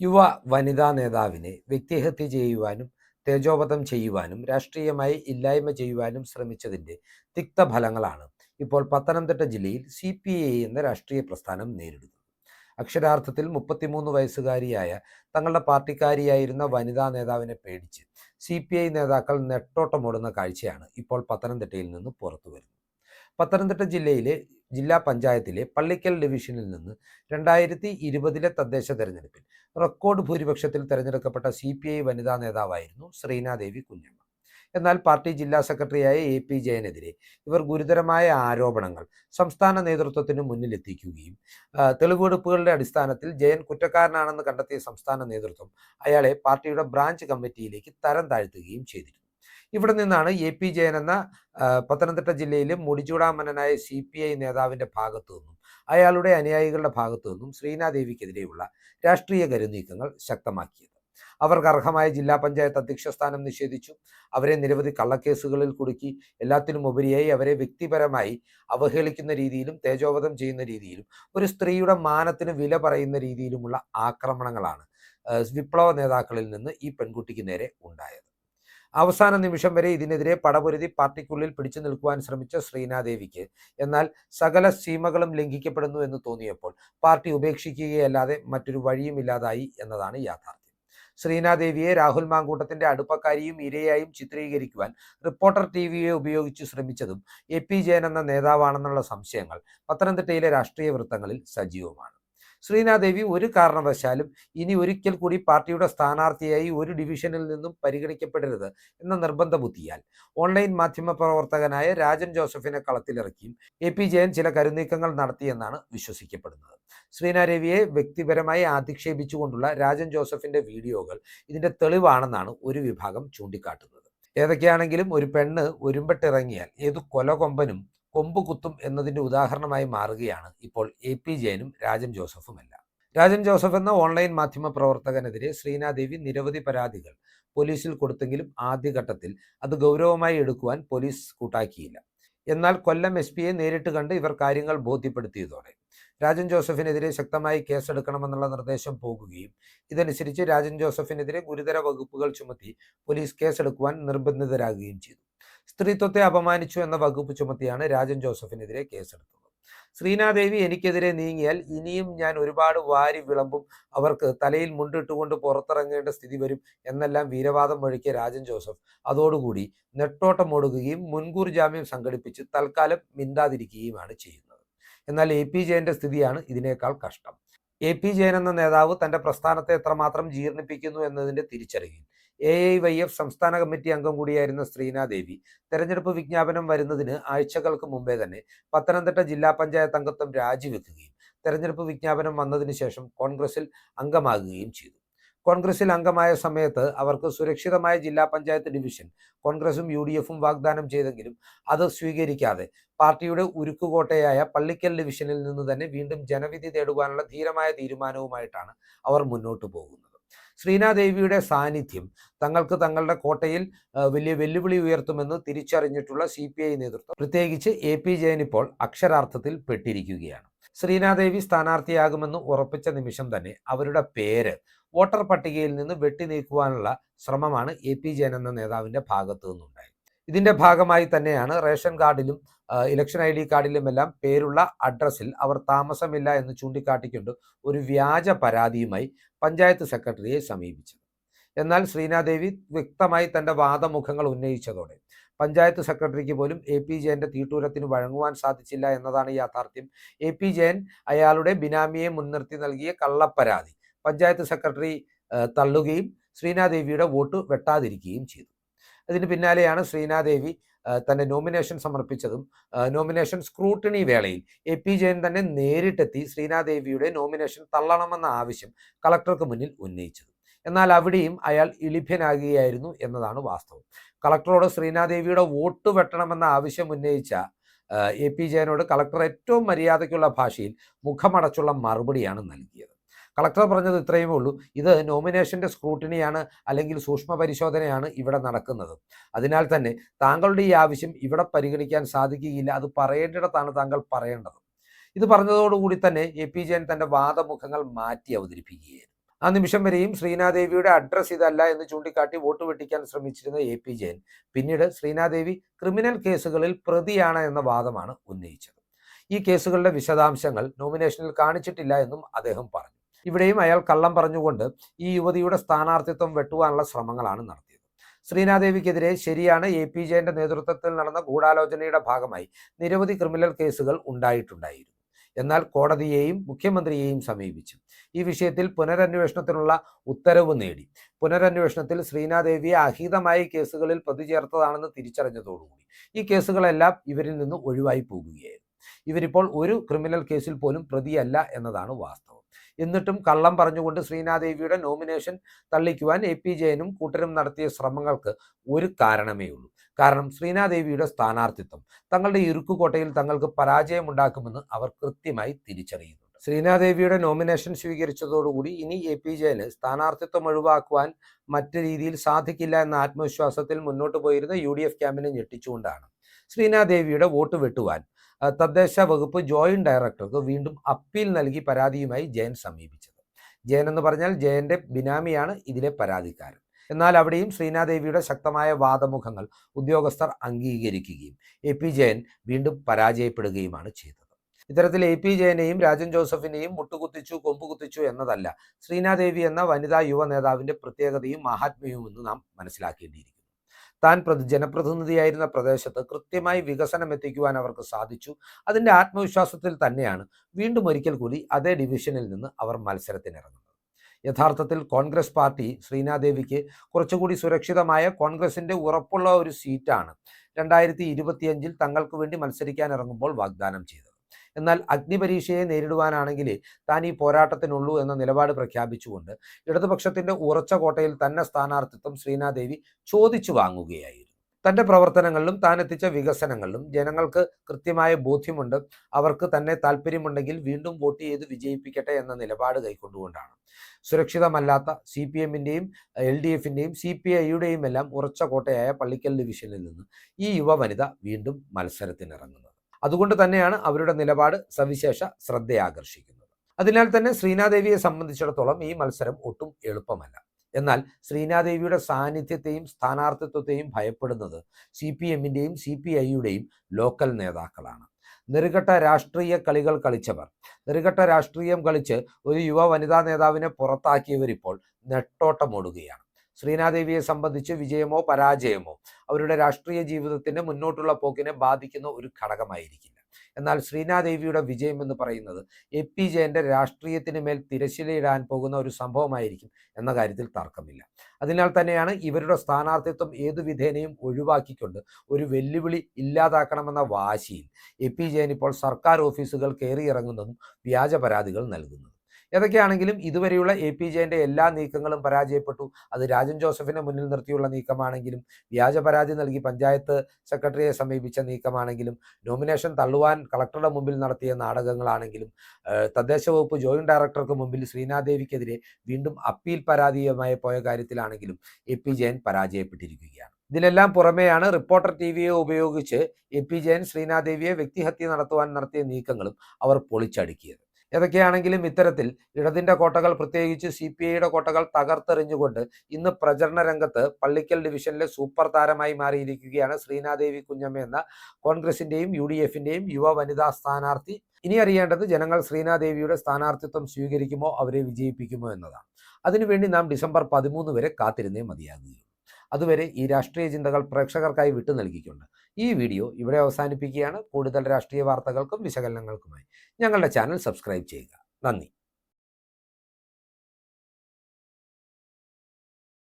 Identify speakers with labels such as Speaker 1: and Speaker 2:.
Speaker 1: യുവ വനിതാ നേതാവിനെ വ്യക്തിഹത്യ ചെയ്യുവാനും തേജോപതം ചെയ്യുവാനും രാഷ്ട്രീയമായി ഇല്ലായ്മ ചെയ്യുവാനും ശ്രമിച്ചതിന്റെ തിക്തഫലങ്ങളാണ് ഇപ്പോൾ പത്തനംതിട്ട ജില്ലയിൽ സി പി ഐ എന്ന രാഷ്ട്രീയ പ്രസ്ഥാനം നേരിടുന്നത്. അക്ഷരാർത്ഥത്തിൽ മുപ്പത്തിമൂന്ന് വയസ്സുകാരിയായ തങ്ങളുടെ പാർട്ടിക്കാരിയായിരുന്ന വനിതാ നേതാവിനെ പേടിച്ച് സി നേതാക്കൾ നെട്ടോട്ടമോടുന്ന കാഴ്ചയാണ് ഇപ്പോൾ പത്തനംതിട്ടയിൽ നിന്ന് പുറത്തു വരുന്നത് പത്തനംതിട്ട ജില്ലയിലെ ജില്ലാ പഞ്ചായത്തിലെ പള്ളിക്കൽ ഡിവിഷനിൽ നിന്ന് രണ്ടായിരത്തി ഇരുപതിലെ തദ്ദേശ തെരഞ്ഞെടുപ്പിൽ റെക്കോർഡ് ഭൂരിപക്ഷത്തിൽ തെരഞ്ഞെടുക്കപ്പെട്ട സി പി ഐ വനിതാ നേതാവായിരുന്നു ശ്രീനാദേവി കുഞ്ഞമ്മ. എന്നാൽ പാർട്ടി ജില്ലാ സെക്രട്ടറിയായ എ പി ജയനെതിരെ ഇവർ ഗുരുതരമായ ആരോപണങ്ങൾ സംസ്ഥാന നേതൃത്വത്തിന് മുന്നിലെത്തിക്കുകയും തെളിവെടുപ്പുകളുടെ അടിസ്ഥാനത്തിൽ ജയൻ കുറ്റക്കാരനാണെന്ന് കണ്ടെത്തിയ സംസ്ഥാന നേതൃത്വം അയാളെ പാർട്ടിയുടെ ബ്രാഞ്ച് കമ്മിറ്റിയിലേക്ക് തരം താഴ്ത്തുകയും ചെയ്തിരുന്നു. ഇവിടെ നിന്നാണ് എ പി ജയൻ എന്ന പത്തനംതിട്ട ജില്ലയിലെ മുടിചൂടാമന്നനായ സി പി ഐ നേതാവിന്റെ ഭാഗത്തു നിന്നും അയാളുടെ അനുയായികളുടെ ഭാഗത്തു നിന്നും ശ്രീനാദേവിക്കെതിരെയുള്ള രാഷ്ട്രീയ കരുനീക്കങ്ങൾ ശക്തമാക്കിയത്. അവർക്ക് അർഹമായ ജില്ലാ പഞ്ചായത്ത് അധ്യക്ഷ സ്ഥാനം നിഷേധിച്ചു. അവരെ നിരവധി കള്ളക്കേസുകളിൽ കുടുക്കി എല്ലാത്തിനും ഉപരിയായി അവരെ വ്യക്തിപരമായി അവഹേളിക്കുന്ന രീതിയിലും തേജോവധം ചെയ്യുന്ന രീതിയിലും ഒരു സ്ത്രീയുടെ മാനത്തിന് വില പറയുന്ന രീതിയിലുമുള്ള ആക്രമണങ്ങളാണ് വിപ്ലവ നേതാക്കളിൽ നിന്ന് ഈ പെൺകുട്ടിക്ക് നേരെ ഉണ്ടായത്. അവസാന നിമിഷം വരെ ഇതിനെതിരെ പടപൊരുതി പാർട്ടിക്കുള്ളിൽ പിടിച്ചു നിൽക്കുവാൻ ശ്രമിച്ച ശ്രീനാദേവിക്ക്. എന്നാൽ സകല സീമകളും ലംഘിക്കപ്പെടുന്നു എന്ന് തോന്നിയപ്പോൾ പാർട്ടി ഉപേക്ഷിക്കുകയല്ലാതെ മറ്റൊരു വഴിയുമില്ലാതായി എന്നതാണ് യാഥാർത്ഥ്യം. ശ്രീനാദേവിയെ രാഹുൽ മാങ്കൂട്ടത്തിന്റെ അടുപ്പക്കാരിയും ഇരയായും ചിത്രീകരിക്കുവാൻ റിപ്പോർട്ടർ ടി വിയെ ഉപയോഗിച്ച് ശ്രമിച്ചതും എ പി ജയൻ എന്ന നേതാവാണെന്നുള്ള സംശയങ്ങൾ പത്തനംതിട്ടയിലെ രാഷ്ട്രീയ വൃത്തങ്ങളിൽ സജീവമാണ്. ശ്രീനാദേവി ഒരു കാരണവശാലും ഇനി ഒരിക്കൽ കൂടി പാർട്ടിയുടെ സ്ഥാനാർത്ഥിയായി ഒരു ഡിവിഷനിൽ നിന്നും പരിഗണിക്കപ്പെടരുത് എന്ന നിർബന്ധ ബുദ്ധിയാൽ ഓൺലൈൻ മാധ്യമ പ്രവർത്തകനായ രാജൻ ജോസഫിനെ കളത്തിലിറക്കിയും എ പി ജയൻ ചില കരുനീക്കങ്ങൾ നടത്തിയെന്നാണ് വിശ്വസിക്കപ്പെടുന്നത്. ശ്രീനാദേവിയെ വ്യക്തിപരമായി അധിക്ഷേപിച്ചുകൊണ്ടുള്ള രാജൻ ജോസഫിന്റെ വീഡിയോകൾ ഇതിന്റെ തെളിവാണെന്നാണ് ഒരു വിഭാഗം ചൂണ്ടിക്കാട്ടുന്നത്. ഏതൊക്കെയാണെങ്കിലും ഒരു പെണ്ണ് ഒരുമ്പെട്ടിറങ്ങിയാൽ ഏതു കൊലകൊമ്പനും കൊമ്പ് കുത്തും എന്നതിന്റെ ഉദാഹരണമായി മാറുകയാണ് ഇപ്പോൾ എ പി ജയനും രാജൻ ജോസഫുമെല്ലാം. രാജൻ ജോസഫ് എന്ന ഓൺലൈൻ മാധ്യമ പ്രവർത്തകനെതിരെ ശ്രീനാദേവി നിരവധി പരാതികൾ പോലീസിൽ കൊടുത്തെങ്കിലും ആദ്യഘട്ടത്തിൽ അത് ഗൗരവമായി എടുക്കുവാൻ പോലീസ് കൂട്ടാക്കിയില്ല. എന്നാൽ കൊല്ലം എസ് പിയെ നേരിട്ട് കണ്ട് ഇവർ കാര്യങ്ങൾ ബോധ്യപ്പെടുത്തിയതോടെ രാജൻ ജോസഫിനെതിരെ ശക്തമായി കേസെടുക്കണമെന്നുള്ള നിർദ്ദേശം പോകുകയും ഇതനുസരിച്ച് രാജൻ ജോസഫിനെതിരെ ഗുരുതര വകുപ്പുകൾ ചുമത്തി പോലീസ് കേസെടുക്കുവാൻ നിർബന്ധിതരാകുകയും ചെയ്തു. സ്ത്രീത്വത്തെ അപമാനിച്ചു എന്ന വകുപ്പ് ചുമത്തിയാണ് രാജൻ ജോസഫിനെതിരെ കേസെടുത്തത്. ശ്രീനാദേവി എനിക്കെതിരെ നീങ്ങിയാൽ ഇനിയും ഞാൻ ഒരുപാട് വാരി വിളമ്പും അവർക്ക് തലയിൽ മുണ്ടിട്ടുകൊണ്ട് പുറത്തിറങ്ങേണ്ട സ്ഥിതി വരും എന്നെല്ലാം വീരവാദം വഴിക്കിയ രാജൻ ജോസഫ് അതോടുകൂടി നെട്ടോട്ടമോടുകയും മുൻകൂർ ജാമ്യം സംഘടിപ്പിച്ച് തൽക്കാലം മിണ്ടാതിരിക്കുകയുമാണ് ചെയ്യുന്നത്. എന്നാൽ എ പി ജയന്റെ സ്ഥിതിയാണ് ഇതിനേക്കാൾ കഷ്ടം. എ പി ജയൻ എന്ന നേതാവ് തന്റെ പ്രസ്ഥാനത്തെ എത്രമാത്രം ജീർണിപ്പിക്കുന്നു എന്നതിന്റെ തിരിച്ചറിവിൽ എ ഐ വൈ എഫ് സംസ്ഥാന കമ്മിറ്റി അംഗം കൂടിയായിരുന്ന ശ്രീനാദേവി. തെരഞ്ഞെടുപ്പ് വിജ്ഞാപനം വരുന്നതിന് ആഴ്ചകൾക്ക് മുമ്പേ തന്നെ പത്തനംതിട്ട ജില്ലാ പഞ്ചായത്ത് അംഗത്വം രാജിവെക്കുകയും തെരഞ്ഞെടുപ്പ് വിജ്ഞാപനം വന്നതിന് ശേഷം കോൺഗ്രസിൽ അംഗമാകുകയും ചെയ്തു. കോൺഗ്രസിൽ അംഗമായ സമയത്ത് അവർക്ക് സുരക്ഷിതമായ ജില്ലാ പഞ്ചായത്ത് ഡിവിഷൻ കോൺഗ്രസും യു ഡി എഫും വാഗ്ദാനം ചെയ്തെങ്കിലും അത് സ്വീകരിക്കാതെ പാർട്ടിയുടെ ഉരുക്കുകോട്ടയായ പള്ളിക്കൽ ഡിവിഷനിൽ നിന്ന് തന്നെ വീണ്ടും ജനവിധി തേടുവാനുള്ള ധീരമായ തീരുമാനവുമായിട്ടാണ് അവർ മുന്നോട്ട് പോകുന്നത്. ശ്രീനാദേവിയുടെ സാന്നിധ്യം തങ്ങൾക്ക് തങ്ങളുടെ കോട്ടയിൽ വലിയ വെല്ലുവിളി ഉയർത്തുമെന്ന് തിരിച്ചറിഞ്ഞിട്ടുള്ള സി പി ഐ നേതൃത്വം പ്രത്യേകിച്ച് എ പി ജയൻ ഇപ്പോൾ അക്ഷരാർത്ഥത്തിൽ പെട്ടിരിക്കുകയാണ്. ശ്രീനാദേവി സ്ഥാനാർത്ഥിയാകുമെന്ന് ഉറപ്പിച്ച നിമിഷം തന്നെ അവരുടെ പേര് വോട്ടർ പട്ടികയിൽ നിന്ന് വെട്ടി നീക്കുവാനുള്ള ശ്രമമാണ് എ പി ജയൻ എന്ന നേതാവിന്റെ ഭാഗത്തു നിന്നുണ്ടായത്. ഇതിന്റെ ഭാഗമായി തന്നെയാണ് റേഷൻ കാർഡിലും ഇലക്ഷൻ ഐ ഡി കാർഡിലുമെല്ലാം പേരുള്ള അഡ്രസ്സിൽ അവർ താമസമില്ല എന്ന് ചൂണ്ടിക്കാട്ടിക്കൊണ്ട് ഒരു വ്യാജ പരാതിയുമായി പഞ്ചായത്ത് സെക്രട്ടറിയെ സമീപിച്ചത്. എന്നാൽ ശ്രീനാദേവി വ്യക്തമായി തന്റെ വാദമുഖങ്ങൾ ഉന്നയിച്ചതോടെ പഞ്ചായത്ത് സെക്രട്ടറിക്ക് പോലും എ പി ജയന്റെ തീട്ടൂരത്തിന് വഴങ്ങുവാൻ സാധിച്ചില്ല എന്നതാണ് യാഥാർത്ഥ്യം. എ പി ജയൻ അയാളുടെ ബിനാമിയെ മുൻനിർത്തി നൽകിയ കള്ളപ്പരാതി പഞ്ചായത്ത് സെക്രട്ടറി തള്ളുകയും ശ്രീനാദേവിയുടെ വോട്ട് വെട്ടാതിരിക്കുകയും ചെയ്തു. അതിന് പിന്നാലെയാണ് ശ്രീനാദേവി തന്റെ നോമിനേഷൻ സമർപ്പിച്ചതും നോമിനേഷൻ സ്ക്രൂട്ടണി വേളയിൽ എ പി ജയൻ തന്നെ നേരിട്ടെത്തി ശ്രീനാദേവിയുടെ നോമിനേഷൻ തള്ളണമെന്ന ആവശ്യം കളക്ടർക്ക് മുന്നിൽ ഉന്നയിച്ചത്. എന്നാൽ അവിടെയും അയാൾ ഇളിഭ്യനാകുകയായിരുന്നു എന്നതാണ് വാസ്തവം. കളക്ടറോട് ശ്രീനാദേവിയുടെ വോട്ട് വെട്ടണമെന്ന ആവശ്യം ഉന്നയിച്ച എ പി ജയനോട് കളക്ടർ ഏറ്റവും മര്യാദയ്ക്കുള്ള ഭാഷയിൽ മുഖമടച്ചുള്ള മറുപടിയാണ് നൽകിയത്. കളക്ടർ പറഞ്ഞത് ഇത്രയുമേ ഉള്ളൂ. ഇത് നോമിനേഷന്റെ സ്ക്രൂട്ടിനിയാണ് അല്ലെങ്കിൽ സൂക്ഷ്മ പരിശോധനയാണ് ഇവിടെ നടക്കുന്നത്. അതിനാൽ തന്നെ താങ്കളുടെ ഈ ആവശ്യം ഇവിടെ പരിഗണിക്കാൻ സാധിക്കുകയില്ല. അത് പറയേണ്ടിടത്താണ് താങ്കൾ പറയേണ്ടത്. ഇത് പറഞ്ഞതോടുകൂടി തന്നെ എ പി ജയൻ തന്റെ വാദമുഖങ്ങൾ മാറ്റി അവതരിപ്പിക്കുകയായിരുന്നു. ആ നിമിഷം വരെയും ശ്രീനാദേവിയുടെ അഡ്രസ്സ് ഇതല്ല എന്ന് ചൂണ്ടിക്കാട്ടി വോട്ട് വെട്ടിക്കാൻ ശ്രമിച്ചിരുന്ന എ പി ജയൻ പിന്നീട് ശ്രീനാദേവി ക്രിമിനൽ കേസുകളിൽ പ്രതിയാണ് എന്ന വാദമാണ് ഉന്നയിച്ചത്. ഈ കേസുകളുടെ വിശദാംശങ്ങൾ നോമിനേഷനിൽ കാണിച്ചിട്ടില്ല എന്നും അദ്ദേഹം പറഞ്ഞു. ഇവിടെയും അയാൾ കള്ളം പറഞ്ഞുകൊണ്ട് ഈ യുവതിയുടെ സ്ഥാനാർത്ഥിത്വം വെട്ടുവാനുള്ള ശ്രമങ്ങളാണ് നടത്തിയത്. ശ്രീനാദേവിക്കെതിരെ ശരിയാണ് എ പി ജെന്റെ നേതൃത്വത്തിൽ നടന്ന ഗൂഢാലോചനയുടെ ഭാഗമായി നിരവധി ക്രിമിനൽ കേസുകൾ ഉണ്ടായിട്ടുണ്ടായിരുന്നു. എന്നാൽ കോടതിയെയും മുഖ്യമന്ത്രിയെയും സമീപിച്ചു. ഈ വിഷയത്തിൽ പുനരന്വേഷണത്തിനുള്ള ഉത്തരവ് നേടി. പുനരന്വേഷണത്തിൽ ശ്രീനാദേവിയെ അഹിതമായി കേസുകളിൽ പ്രതി ചേർത്തതാണെന്ന് തിരിച്ചറിഞ്ഞതോടുകൂടി ഈ കേസുകളെല്ലാം ഇവരിൽ നിന്ന് ഒഴിവായി പോകുകയായിരുന്നു. ഇവരിപ്പോൾ ഒരു ക്രിമിനൽ കേസിൽ പോലും പ്രതിയല്ല എന്നതാണ് വാസ്തവം. എന്നിട്ടും കള്ളം പറഞ്ഞുകൊണ്ട് ശ്രീനാദേവിയുടെ നോമിനേഷൻ തള്ളിക്കുവാൻ എ പി ജയനും കൂട്ടരും നടത്തിയ ശ്രമങ്ങൾക്ക് ഒരു കാരണമേ ഉള്ളൂ. കാരണം ശ്രീനാദേവിയുടെ സ്ഥാനാർത്ഥിത്വം തങ്ങളുടെ ഇറുക്കുകോട്ടയിൽ തങ്ങൾക്ക് പരാജയമുണ്ടാക്കുമെന്ന് അവർ കൃത്യമായി തിരിച്ചറിയുന്നുണ്ട് ശ്രീനാദേവിയുടെ നോമിനേഷൻ സ്വീകരിച്ചതോടുകൂടി ഇനി എ പി ജയന് സ്ഥാനാർത്ഥിത്വം ഒഴിവാക്കുവാൻ മറ്റ് രീതിയിൽ സാധിക്കില്ല എന്ന ആത്മവിശ്വാസത്തിൽ മുന്നോട്ട് പോയിരുന്ന യു ഡി എഫ് ക്യാമ്പിനെ ഞെട്ടിച്ചുകൊണ്ടാണ് ശ്രീനാദേവിയുടെ വോട്ട് വെട്ടുവാൻ. തദ്ദേശ വകുപ്പ് ജോയിന്റ് ഡയറക്ടർക്ക് വീണ്ടും അപ്പീൽ നൽകി പരാതിയുമായി ജയൻ സമീപിച്ചത്. ജയൻ എന്ന് പറഞ്ഞാൽ ജയന്റെ ബിനാമിയാണ് ഇതിലെ പരാതിക്കാരൻ. എന്നാൽ അവിടെയും ശ്രീനാദേവിയുടെ ശക്തമായ വാദമുഖങ്ങൾ ഉദ്യോഗസ്ഥർ അംഗീകരിക്കുകയും എ പി ജയൻ വീണ്ടും പരാജയപ്പെടുകയുമാണ് ചെയ്തത്. ഇത്തരത്തിൽ എ പി ജയനെയും രാജൻ ജോസഫിനെയും മുട്ടുകുത്തിച്ചു കൊമ്പുകുത്തിച്ചു എന്നതല്ല. ശ്രീനാദേവി എന്ന വനിതാ യുവ നേതാവിന്റെ പ്രത്യേകതയും മഹാത്മ്യവും എന്ന് നാം മനസ്സിലാക്കേണ്ടിയിരിക്കുന്നു. താൻ പ്രതി ജനപ്രതിനിധിയായിരുന്ന പ്രദേശത്ത് കൃത്യമായി വികസനം എത്തിക്കുവാൻ അവർക്ക് സാധിച്ചു. അതിന്റെ ആത്മവിശ്വാസത്തിൽ തന്നെയാണ് വീണ്ടും ഒരിക്കൽ കൂടി അതേ ഡിവിഷനിൽ നിന്ന് അവർ മത്സരത്തിനിറങ്ങുന്നത്. യഥാർത്ഥത്തിൽ കോൺഗ്രസ് പാർട്ടി ശ്രീനാദേവിക്ക് കുറച്ചുകൂടി സുരക്ഷിതമായ കോൺഗ്രസിന്റെ ഉറപ്പുള്ള ഒരു സീറ്റാണ്. രണ്ടായിരത്തി ഇരുപത്തിയഞ്ചിൽ തങ്ങൾക്ക് വേണ്ടി മത്സരിക്കാൻ ഇറങ്ങുമ്പോൾ വാഗ്ദാനം ചെയ്തത്. എന്നാൽ അഗ്നിപരീക്ഷയെ നേരിടുവാനാണെങ്കിൽ താൻ ഈ പോരാട്ടത്തിനുള്ളൂ എന്ന നിലപാട് പ്രഖ്യാപിച്ചുകൊണ്ട് ഇടതുപക്ഷത്തിന്റെ ഉറച്ച കോട്ടയിൽ തന്നെ സ്ഥാനാർത്ഥിത്വം ശ്രീനാദേവി ചോദിച്ചു വാങ്ങുകയായിരുന്നു. തന്റെ പ്രവർത്തനങ്ങളിലും താൻ എത്തിച്ച വികസനങ്ങളിലും ജനങ്ങൾക്ക് കൃത്യമായ ബോധ്യമുണ്ട്. അവർക്ക് തന്നെ താല്പര്യമുണ്ടെങ്കിൽ വീണ്ടും വോട്ട് ചെയ്ത് വിജയിപ്പിക്കട്ടെ എന്ന നിലപാട് കൈക്കൊണ്ടുകൊണ്ടാണ്. സുരക്ഷിതമല്ലാത്ത സി പി എമ്മിന്റെയും എൽ ഡി എഫിന്റെയും സി പി ഐയുടെയും എല്ലാം ഉറച്ച കോട്ടയായ പള്ളിക്കൽ ഡിവിഷനിൽ നിന്ന് ഈ യുവ വനിത വീണ്ടും മത്സരത്തിനിറങ്ങുന്നത് അതുകൊണ്ട് തന്നെയാണ് അവരുടെ നിലപാട് സവിശേഷ ശ്രദ്ധയാകർഷിക്കുന്നത്. അതിനാൽ തന്നെ ശ്രീനാദേവിയെ സംബന്ധിച്ചിടത്തോളം ഈ മത്സരം ഒട്ടും എളുപ്പമല്ല. എന്നാൽ ശ്രീനാദേവിയുടെ സാന്നിധ്യത്തെയും സ്ഥാനാർത്ഥിത്വത്തെയും ഭയപ്പെടുന്നത് സി പി എമ്മിന്റെയും സി പി ഐയുടെയും ലോക്കൽ നേതാക്കളാണ്. നെറുകെട്ട രാഷ്ട്രീയ കളികൾ കളിച്ചവർ നെറുകെട്ട രാഷ്ട്രീയം കളിച്ച് ഒരു യുവ വനിതാ നേതാവിനെ പുറത്താക്കിയവരിപ്പോൾ നെട്ടോട്ടമോടുകയാണ്. ശ്രീനാദേവിയെ സംബന്ധിച്ച് വിജയമോ പരാജയമോ അവരുടെ രാഷ്ട്രീയ ജീവിതത്തിന്റെ മുന്നോട്ടുള്ള പോക്കിനെ ബാധിക്കുന്ന ഒരു ഘടകമായിരിക്കില്ല. എന്നാൽ ശ്രീനാദേവിയുടെ വിജയം എന്ന് പറയുന്നത് എ പി ജയന്റെ രാഷ്ട്രീയത്തിന് മേൽ തിരശ്ശിലയിടാൻ പോകുന്ന ഒരു സംഭവമായിരിക്കും എന്ന കാര്യത്തിൽ തർക്കമില്ല. അതിനാൽ തന്നെയാണ് ഇവരുടെ സ്ഥാനാർത്ഥിത്വം ഏതു വിധേനയും ഒഴിവാക്കിക്കൊണ്ട് ഒരു വെല്ലുവിളി ഇല്ലാതാക്കണമെന്ന വാശിയിൽ എ പി ജയൻ ഇപ്പോൾ സർക്കാർ ഓഫീസുകൾ കയറിയിറങ്ങുന്നതും വ്യാജ പരാതികൾ നൽകുന്നതും. ഏതൊക്കെയാണെങ്കിലും ഇതുവരെയുള്ള എ പി ജെന്റെ എല്ലാ നീക്കങ്ങളും പരാജയപ്പെട്ടു. അത് രാജൻ ജോസഫിനെ മുന്നിൽ നിർത്തിയുള്ള നീക്കമാണെങ്കിലും വ്യാജ പരാതി നൽകി പഞ്ചായത്ത് സെക്രട്ടറിയെ സമീപിച്ച നീക്കമാണെങ്കിലും നോമിനേഷൻ തള്ളുവാൻ കളക്ടറുടെ മുമ്പിൽ നടത്തിയ നാടകങ്ങളാണെങ്കിലും തദ്ദേശ വകുപ്പ് ജോയിന്റ് ഡയറക്ടർക്ക് മുമ്പിൽ ശ്രീനാദേവിക്കെതിരെ വീണ്ടും അപ്പീൽ പരാതിയുമായി പോയ കാര്യത്തിലാണെങ്കിലും എ പി ജയൻ പരാജയപ്പെട്ടിരിക്കുകയാണ്. ഇതിനെല്ലാം പുറമെയാണ് റിപ്പോർട്ടർ ടി വിയെ ഉപയോഗിച്ച് എ പി ജയൻ ശ്രീനാദേവിയെ വ്യക്തിഹത്യ നടത്തുവാൻ നടത്തിയ നീക്കങ്ങളും അവർ പൊളിച്ചടുക്കിയത്. ഏതൊക്കെയാണെങ്കിലും ഇത്തരത്തിൽ ഇടതിന്റെ കോട്ടകൾ പ്രത്യേകിച്ച് സി പി ഐയുടെ കോട്ടകൾ തകർത്തെറിഞ്ഞുകൊണ്ട് ഇന്ന് പ്രചരണ രംഗത്ത് പള്ളിക്കൽ ഡിവിഷനിലെ സൂപ്പർ താരമായി മാറിയിരിക്കുകയാണ് ശ്രീനാദേവി കുഞ്ഞമ്മ എന്ന കോൺഗ്രസിന്റെയും യു ഡി എഫിന്റെയും യുവ വനിതാ സ്ഥാനാർത്ഥി. ഇനി അറിയേണ്ടത് ജനങ്ങൾ ശ്രീനാദേവിയുടെ സ്ഥാനാർത്ഥിത്വം സ്വീകരിക്കുമോ അവരെ വിജയിപ്പിക്കുമോ എന്നതാണ്. അതിനുവേണ്ടി നാം ഡിസംബർ പതിമൂന്ന് വരെ കാത്തിരുന്നേ മതിയാകുകയുള്ളൂ. അതുവരെ ഈ രാഷ്ട്രീയ ചിന്തകൾ പ്രേക്ഷകർക്കായി വിട്ടു നൽകിക്കൊണ്ട് ഈ വീഡിയോ ഇവിടെ അവസാനിപ്പിക്കുകയാണ്. കൂടുതൽ രാഷ്ട്രീയ വാർത്തകൾക്കും വിശകലനങ്ങൾക്കുമായി ഞങ്ങളുടെ ചാനൽ സബ്സ്ക്രൈബ് ചെയ്യുക. നന്ദി.